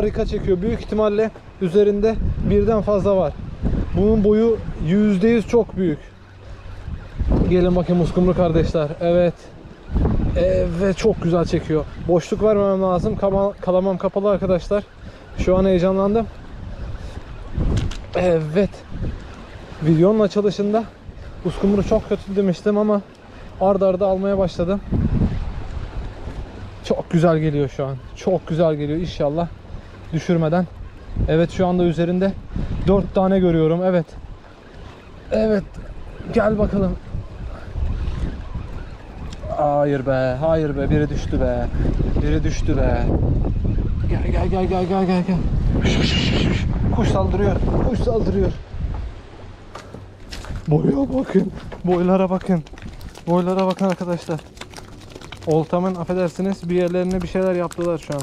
harika çekiyor. Büyük ihtimalle üzerinde birden fazla var. Bunun boyu %100 çok büyük. Gelin bakayım uskumru kardeşler. Evet. Evet çok güzel çekiyor. Boşluk vermemem lazım. Kalamam kapalı arkadaşlar. Şu an heyecanlandım. Evet. Videonun açılışında uskumru çok kötü demiştim ama arda arda almaya başladım. Çok güzel geliyor şu an. Çok güzel geliyor inşallah düşürmeden. Evet şu anda üzerinde 4 tane görüyorum. Evet. Evet. Gel bakalım. Hayır be, hayır be. Biri düştü be. Biri düştü be. Gel gel gel gel gel gel gel. Kuş saldırıyor. Kuş saldırıyor. Boya bakın. Boylara bakın. Boylara bakın arkadaşlar. Oltamın affedersiniz bir yerlerine bir şeyler yaptılar şu an.